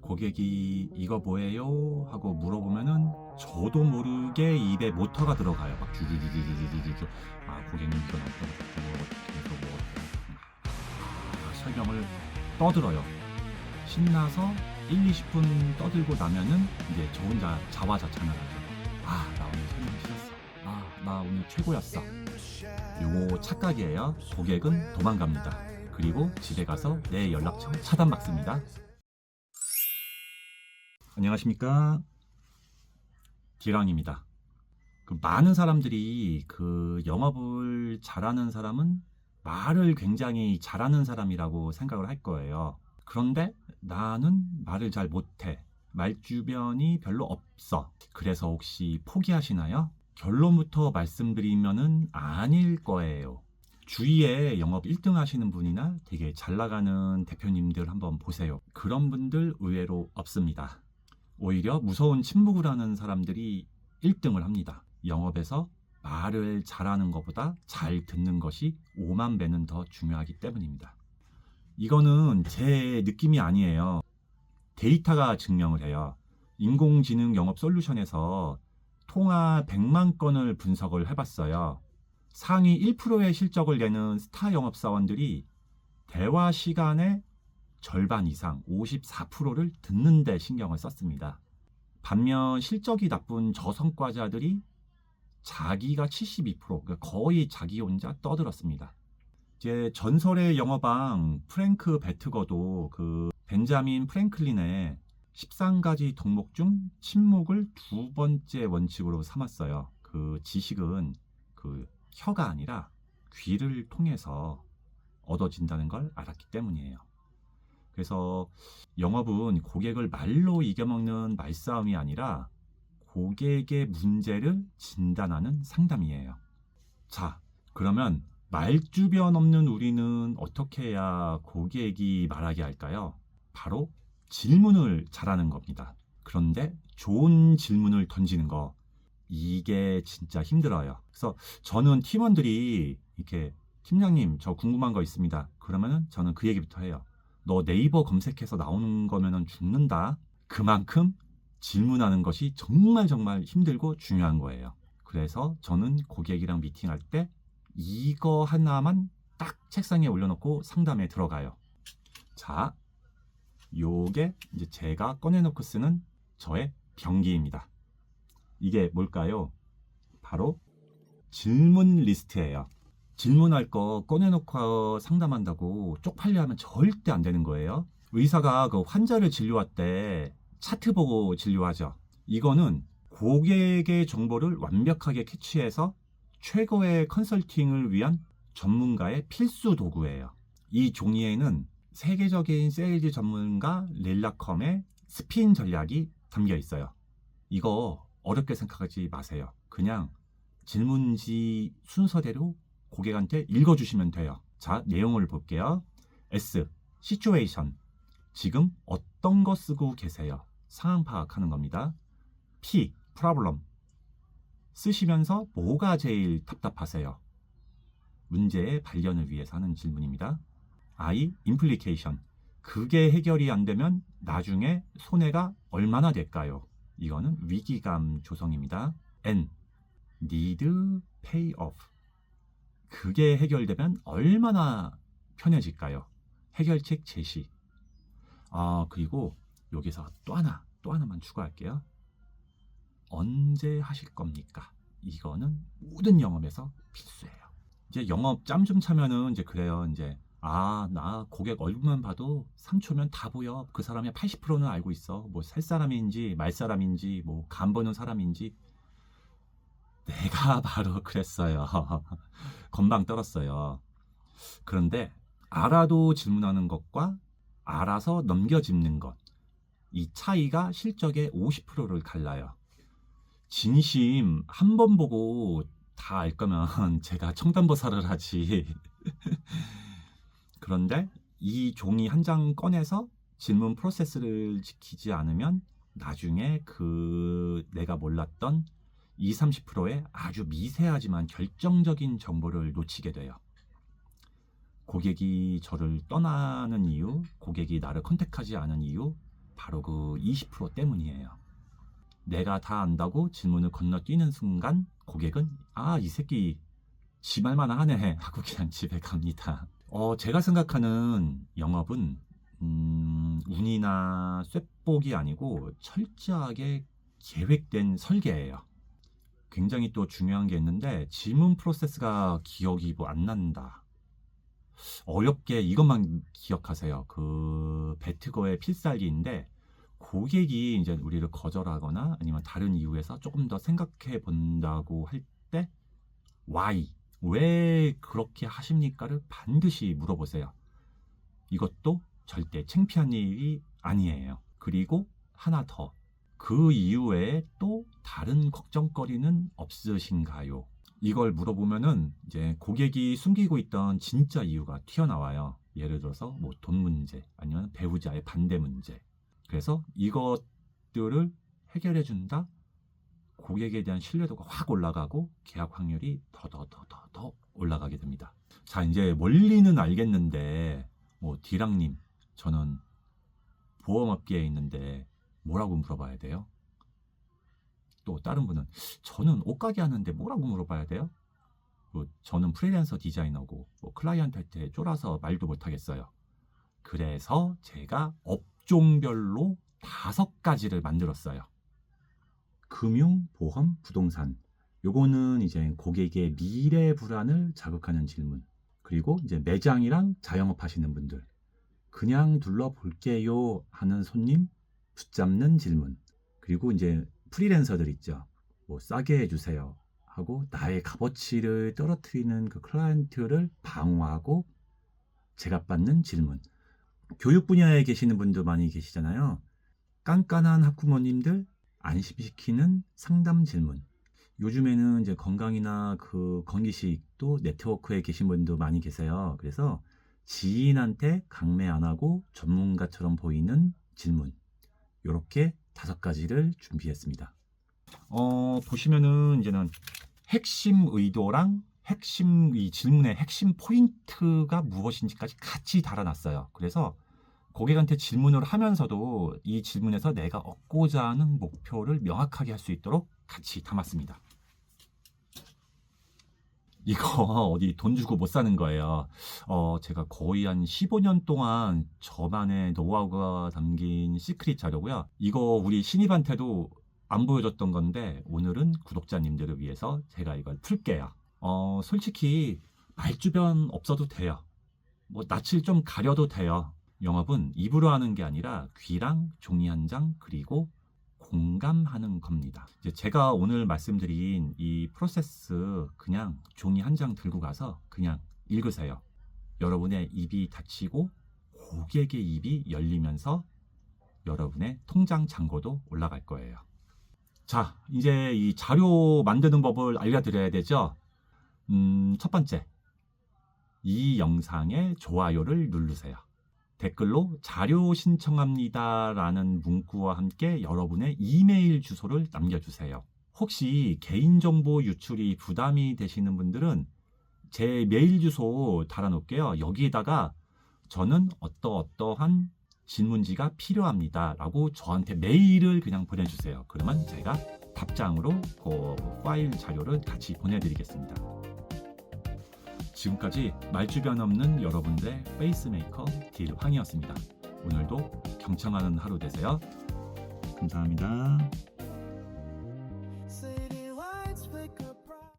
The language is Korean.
고객이 이거 뭐예요? 하고 물어보면은 저도 모르게 입에 모터가 들어가요. 막 주주주주주주주주. 아 고객님 이건 어떤 제품으로 어떻게 해서 뭐 아, 설명을 떠들어요. 신나서 1, 20분 떠들고 나면은 이제 저 혼자 자화자찬을 하죠. 아, 나 오늘 설명 싫었어. 아, 나 오늘 최고였어. 요거 착각이에요. 고객은 도망갑니다. 그리고 집에 가서 내 연락처 차단 받습니다. 안녕하십니까. 기랑입니다. 그 많은 사람들이 그 영업을 잘하는 사람은 말을 굉장히 잘하는 사람이라고 생각을 할 거예요. 그런데 나는 말을 잘 못해. 말주변이 별로 없어. 그래서 혹시 포기하시나요? 결론부터 말씀드리면은 아닐 거예요. 주위에 영업 1등 하시는 분이나 되게 잘 나가는 대표님들 한번 보세요. 그런 분들 의외로 없습니다. 오히려 무서운 침묵을 하는 사람들이 1등을 합니다. 영업에서 말을 잘하는 것보다 잘 듣는 것이 5만 배는 더 중요하기 때문입니다. 이거는 제 느낌이 아니에요. 데이터가 증명을 해요. 인공지능 영업 솔루션에서 통화 100만 건을 분석을 해봤어요. 상위 1%의 실적을 내는 스타 영업사원들이 대화 시간의 절반 이상 54%를 듣는데 신경을 썼습니다. 반면 실적이 나쁜 저성과자들이 자기가 72% 그러니까 거의 자기 혼자 떠들었습니다. 이제 전설의 영어방 프랭크 베트거도 그 벤자민 프랭클린의 13가지 덕목 중 침묵을 두 번째 원칙으로 삼았어요. 그 지식은 그 혀가 아니라 귀를 통해서 얻어진다는 걸 알았기 때문이에요. 그래서 영업은 고객을 말로 이겨먹는 말싸움이 아니라 고객의 문제를 진단하는 상담이에요. 자, 그러면 말주변 없는 우리는 어떻게 해야 고객이 말하게 할까요? 바로 질문을 잘하는 겁니다. 그런데 좋은 질문을 던지는 거, 이게 진짜 힘들어요. 그래서 저는 팀원들이 이렇게 팀장님, 저 궁금한 거 있습니다. 그러면은 저는 그 얘기부터 해요. 너 네이버 검색해서 나오는 거면은 죽는다. 그만큼 질문하는 것이 정말 정말 힘들고 중요한 거예요. 그래서 저는 고객이랑 미팅할 때 이거 하나만 딱 책상에 올려놓고 상담에 들어가요. 자, 요게 이제 제가 꺼내놓고 쓰는 저의 병기입니다. 이게 뭘까요? 바로 질문 리스트예요. 질문할 거 꺼내놓고 상담한다고 쪽팔려 하면 절대 안 되는 거예요. 의사가 그 환자를 진료할 때 차트 보고 진료하죠. 이거는 고객의 정보를 완벽하게 캐치해서 최고의 컨설팅을 위한 전문가의 필수 도구예요. 이 종이에는 세계적인 세일즈 전문가 릴라컴의 스핀 전략이 담겨 있어요. 이거 어렵게 생각하지 마세요. 그냥 질문지 순서대로 고객한테 읽어주시면 돼요. 자, 내용을 볼게요. S. situation. 지금 어떤 거 쓰고 계세요? 상황 파악하는 겁니다. P. problem. 쓰시면서 뭐가 제일 답답하세요? 문제의 발견을 위해서 하는 질문입니다. I. implication. 그게 해결이 안 되면 나중에 손해가 얼마나 될까요? 이거는 위기감 조성입니다. N. need pay off. 그게 해결되면 얼마나 편해질까요? 해결책 제시. 아, 그리고 여기서 또 하나, 또 하나만 추가할게요. 언제 하실 겁니까? 이거는 모든 영업에서 필수예요. 이제 영업 짬 좀 차면은 이제 그래요. 이제 아, 나 고객 얼굴만 봐도 3초면 다 보여. 그 사람의 80%는 알고 있어. 뭐 살 사람인지 말 사람인지 뭐간 보는 사람인지 내가 바로 그랬어요. 건방 떨었어요. 그런데 알아도 질문하는 것과 알아서 넘겨짚는 것. 이 차이가 실적의 50%를 갈라요. 진심 한 번 보고 다 알 거면 제가 청담보살을 하지. 그런데 이 종이 한 장 꺼내서 질문 프로세스를 지키지 않으면 나중에 그 내가 몰랐던 20, 30%의 아주 미세하지만 결정적인 정보를 놓치게 돼요. 고객이 저를 떠나는 이유, 고객이 나를 컨택하지 않은 이유, 바로 그 20% 때문이에요. 내가 다 안다고 질문을 건너뛰는 순간 고객은 아, 이 새끼 지 말만 하네 하고 그냥 집에 갑니다. 어, 제가 생각하는 영업은 음, 운이나 쇠복이 아니고 철저하게 계획된 설계예요. 굉장히 또 중요한 게 있는데 질문 프로세스가 기억이 뭐 안 난다. 어렵게 이것만 기억하세요. 그 배트거의 필살기인데 고객이 이제 우리를 거절하거나 아니면 다른 이유에서 조금 더 생각해 본다고 할 때 why 왜 그렇게 하십니까를 반드시 물어보세요. 이것도 절대 창피한 일이 아니에요. 그리고 하나 더. 그 이후에 또 다른 걱정거리는 없으신가요? 이걸 물어보면은 이제 고객이 숨기고 있던 진짜 이유가 튀어나와요. 예를 들어서 뭐 돈 문제 아니면 배우자의 반대 문제. 그래서 이것들을 해결해 준다. 고객에 대한 신뢰도가 확 올라가고 계약 확률이 더 더 더 더 더 올라가게 됩니다. 자, 이제 원리는 알겠는데 뭐 디랑님 저는 보험업계에 있는데 뭐라고 물어봐야 돼요? 또 다른 분은 저는 옷가게 하는데 뭐라고 물어봐야 돼요? 뭐 저는 프리랜서 디자이너고 뭐 클라이언트한테 쫄아서 말도 못하겠어요. 그래서 제가 업종별로 다섯 가지를 만들었어요. 금융, 보험, 부동산. 요거는 이제 고객의 미래 불안을 자극하는 질문. 그리고 이제 매장이랑 자영업 하시는 분들. 그냥 둘러볼게요 하는 손님 붙잡는 질문. 그리고 이제 프리랜서들 있죠. 뭐 싸게 해주세요 하고 나의 값어치를 떨어뜨리는 그 클라이언트를 방어하고 제값받는 질문. 교육 분야에 계시는 분도 많이 계시잖아요. 깐깐한 학부모님들 안심시키는 상담 질문. 요즘에는 이제 건강이나 그 건기식도 네트워크에 계신 분도 많이 계세요. 그래서 지인한테 강매 안 하고 전문가처럼 보이는 질문. 요렇게 다섯 가지를 준비했습니다. 어, 보시면은 이제는 핵심 의도랑 핵심 이 질문의 핵심 포인트가 무엇인지까지 같이 달아놨어요. 그래서 고객한테 질문을 하면서도 이 질문에서 내가 얻고자 하는 목표를 명확하게 할 수 있도록 같이 담았습니다. 이거 어디 돈 주고 못 사는 거예요. 어, 제가 거의 한 15년 동안 저만의 노하우가 담긴 시크릿 자료고요. 이거 우리 신입한테도 안 보여줬던 건데 오늘은 구독자님들을 위해서 제가 이걸 풀게요. 어, 솔직히 말 주변 없어도 돼요. 뭐 낯을 좀 가려도 돼요. 영업은 입으로 하는 게 아니라 귀랑 종이 한 장 그리고 공감하는 겁니다. 이제 제가 오늘 말씀드린 이 프로세스 그냥 종이 한 장 들고 가서 그냥 읽으세요. 여러분의 입이 닫히고 고객의 입이 열리면서 여러분의 통장 잔고도 올라갈 거예요. 자, 이제 이 자료 만드는 법을 알려드려야 되죠. 음, 첫 번째. 이 영상에 좋아요를 누르세요. 댓글로 자료 신청합니다 라는 문구와 함께 여러분의 이메일 주소를 남겨주세요. 혹시 개인정보 유출이 부담이 되시는 분들은 제 메일 주소 달아놓을게요. 여기에다가 저는 어떠어떠한 질문지가 필요합니다 라고 저한테 메일을 그냥 보내주세요. 그러면 제가 답장으로 그 파일 자료를 같이 보내드리겠습니다. 지금까지 말주변 없는 여러분들의 페이스메이커 딜황이었습니다. 오늘도 경청하는 하루 되세요. 감사합니다.